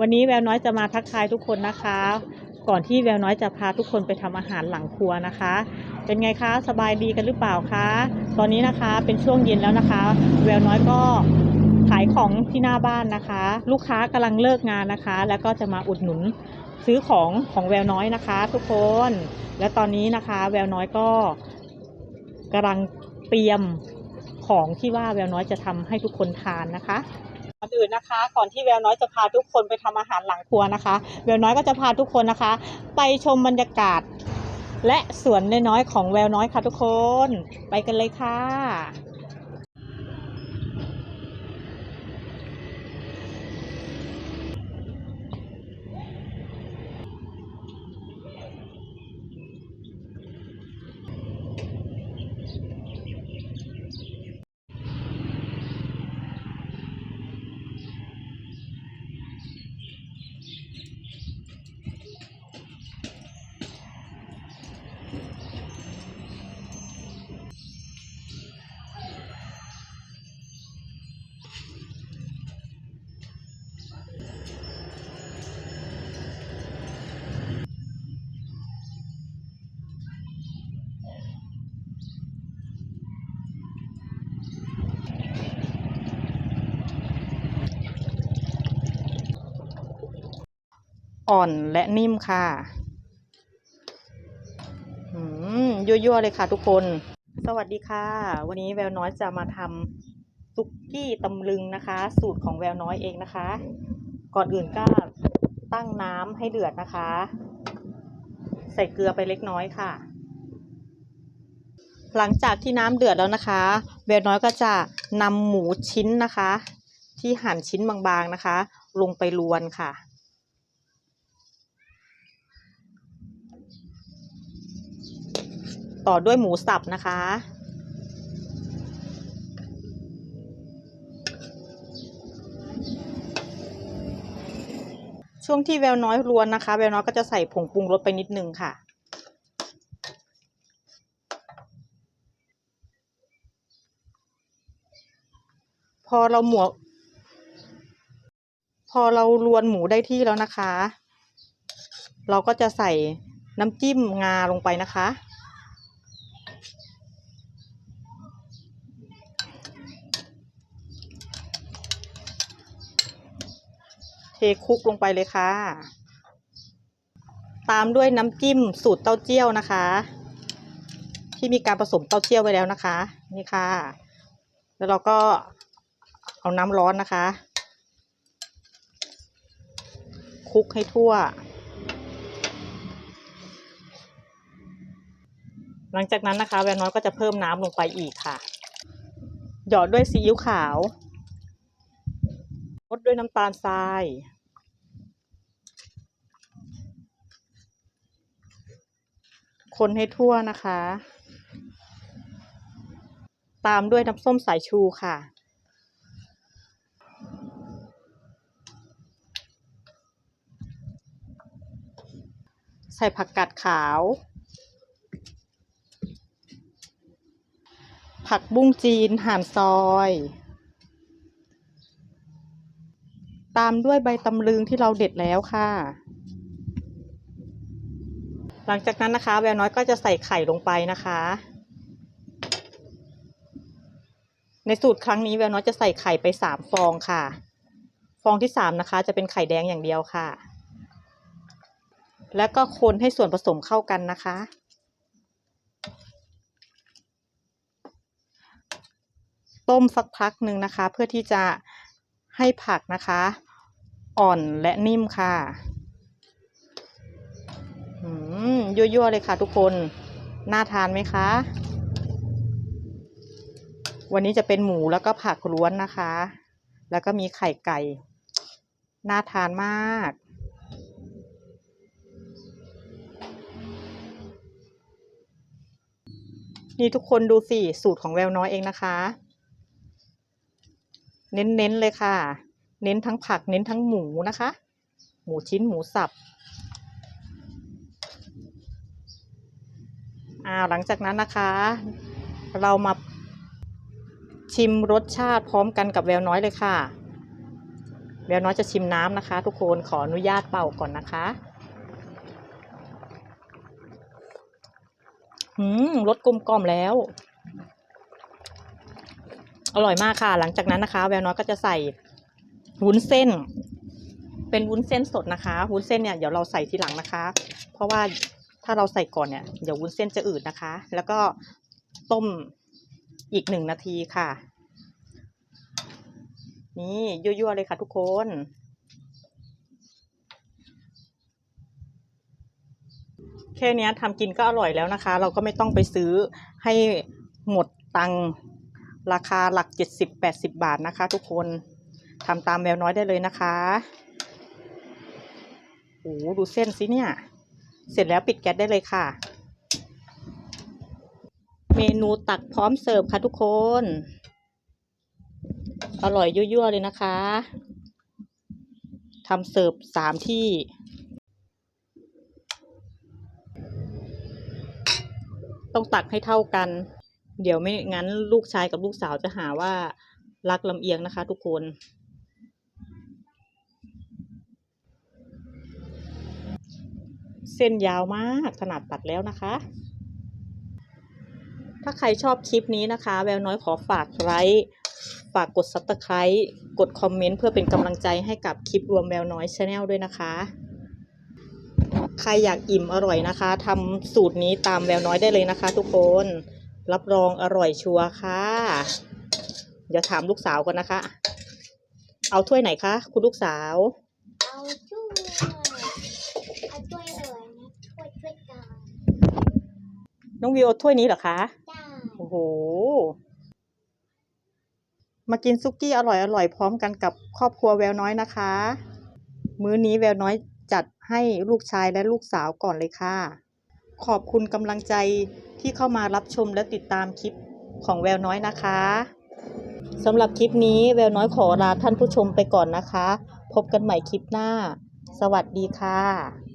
วันนี้แววน้อยจะมาทักทายทุกคนนะคะ ก่อนที่แววน้อยจะพาทุกคนไปทำอาหารหลังครัวนะคะ เป็นไงคะสบายดีกันหรือเปล่าคะตอนนี้นะคะเป็นช่วงเย็นแล้วนะคะ แววน้อยก็ขายของที่หน้าบ้านนะคะ ลูกค้ากำลังเลิกงานนะคะ แล้วก็จะมาอุดหนุนซื้อของของแววน้อยนะคะ ทุกคน และตอนนี้นะคะ แววน้อยก็กำลังเตรียมของที่ว่าแววน้อยจะทำให้ทุกคนทานนะคะ ก่อนอื่นนะคะ ก่อนที่แววน้อยจะพาทุกคนไปทำอาหารหลังครัวนะคะ แววน้อยก็จะพาทุกคนนะคะ ไปชมบรรยากาศ และสวนน้อยๆของแววน้อยค่ะทุกคน ไปกันเลยค่ะ อ่อนและนิ่มค่ะยั่วๆเลยค่ะทุกคน สวัสดีค่ะ วันนี้แววน้อยจะมาทำซุกี้ตำลึงนะคะ สูตรของแววน้อยเองนะคะ ก่อนอื่นก็ตั้งน้ำให้เดือดนะคะ ใส่เกลือไปเล็กน้อยค่ะ หลังจากที่น้ำเดือดแล้วนะคะ แววน้อยก็จะนำหมูชิ้นนะคะ ที่หั่นชิ้นบางๆนะคะ ลงไปรวนค่ะ ต่อด้วยหมูสับนะคะ ช่วงที่แววน้อยรวนนะคะ แววน้อยก็จะใส่ผงปรุงรสไปนิดนึงค่ะพอเราหมวก พอเรารวนหมูได้ที่แล้วนะคะ เราก็จะใส่น้ำจิ้มงาลงไปนะคะ คลุกลงไปเลยค่ะ ตามด้วยน้ำจิ้มสูตรเต้าเจี้ยวนะคะ ที่มีการผสมเต้าเจี้ยวไว้แล้วนะคะ นี่ค่ะ แล้วเราก็เอาน้ำร้อนนะคะคลุกให้ทั่ว หลังจากนั้นนะคะ แววน้อยก็จะเพิ่มน้ำลงไปอีกค่ะ หยอดด้วยซีอิ๊วขาวรดด้วยน้ำตาลทราย คนให้ทั่วนะคะ ตามด้วยน้ำส้มสายชูค่ะ ใส่ผักกาดขาว ผักบุ้งจีนหั่นซอยตามด้วยใบตำลึงที่เราเด็ดแล้วค่ะ หลังจากนั้นนะคะแววน้อยก็จะใส่ไข่ลงไปนะคะ ในสูตรครั้งนี้แววน้อยจะใส่ไข่ไปสามฟองค่ะ ฟองที่สามนะคะ จะเป็นไข่แดงอย่างเดียวค่ะ แล้วก็คนให้ส่วนผสมเข้ากันนะคะ ต้มสักพักหนึ่งนะคะ เพื่อที่จะให้ผักนะคะ อ่อนและนิ่มค่ะ อืม ยั่วๆเลยค่ะทุกคน น่าทานไหมคะ วันนี้จะเป็นหมูแล้วก็ผักล้วนนะคะ แล้วก็มีไข่ไก่ น่าทานมาก นี่ทุกคนดูสิ สูตรของแววน้อยเองนะคะ เน้นๆเลยค่ะ เน้นทั้งผักเน้นทั้งหมูนะคะ หมูชิ้นหมูสับ อ่าหลังจากนั้นนะคะ เรามาชิมรสชาติพร้อมกันกับแววน้อยเลยค่ะ แววน้อยจะชิมน้ำนะคะ ทุกคนขออนุญาตเป่าก่อนนะคะหืมรสกลมกล่อมแล้ว อร่อยมากค่ะ หลังจากนั้นนะคะ แววน้อยก็จะใส่วุ้นเส้น เป็นวุ้นเส้นสดนะคะ วุ้นเส้นเนี่ยเดี๋ยวเราใส่ทีหลังนะคะ เพราะว่า ถ้าเราใส่ก่อนเนี่ยเดี๋ยววุ้นเส้นจะอืดนะคะ แล้วก็ต้มอีกหนึ่งนาทีค่ะ นี่ยั่วๆเลยค่ะทุกคนแค่นี้ทำกินก็อร่อยแล้วนะคะ เราก็ไม่ต้องไปซื้อให้หมดตังราคาหลักเจ็ดสิบแปดสิบบาทนะคะ ทุกคนทำตามแมวน้อยได้เลยนะคะโอ้ดูเส้นสิเนี่ย เสร็จแล้วปิดแก๊สได้เลยค่ะ เมนูตักพร้อมเสิร์ฟค่ะทุกคน อร่อยยั่วๆเลยนะคะทำเสิร์ฟสามที่ต้องตักให้เท่ากัน เดี๋ยวไม่งั้นลูกชายกับลูกสาวจะหาว่ารักลำเอียงนะคะทุกคน เส้นยาวมากขนาดตัดแล้วนะคะ ถ้าใครชอบคลิปนี้นะคะ แววน้อยขอฝากไลค์ฝากกด subscribe กดคอมเมนต์เพื่อเป็นกำลังใจให้กับคลิปรวมแววน้อยชาแนลด้วยนะคะ ใครอยากอิ่มอร่อยนะคะทำสูตรนี้ตามแววน้อยได้เลยนะคะ ทุกคน รับรองอร่อยชัวร์ค่ะ เดี๋ยวถามลูกสาวก่อนนะคะ เอาถ้วยไหนคะ คุณลูกสาว เอาช่วยเอาช่วยเอ๋ยนะช่วยช่วยกัน น้องวิวเอาถ้วยนี้เหรอคะ จ้าโอ้โห มากินซุกี้อร่อยอร่อยพร้อมกันกับครอบครัวแววน้อยนะคะ มื้อนี้แววน้อยจัดให้ลูกชายและลูกสาวก่อนเลยค่ะ ขอบคุณกำลังใจที่เข้ามารับชมและติดตามคลิปของแววน้อยนะคะสำหรับคลิปนี้แววน้อยขอลาท่านผู้ชมไปก่อนนะคะ พบกันใหม่คลิปหน้า สวัสดีค่ะ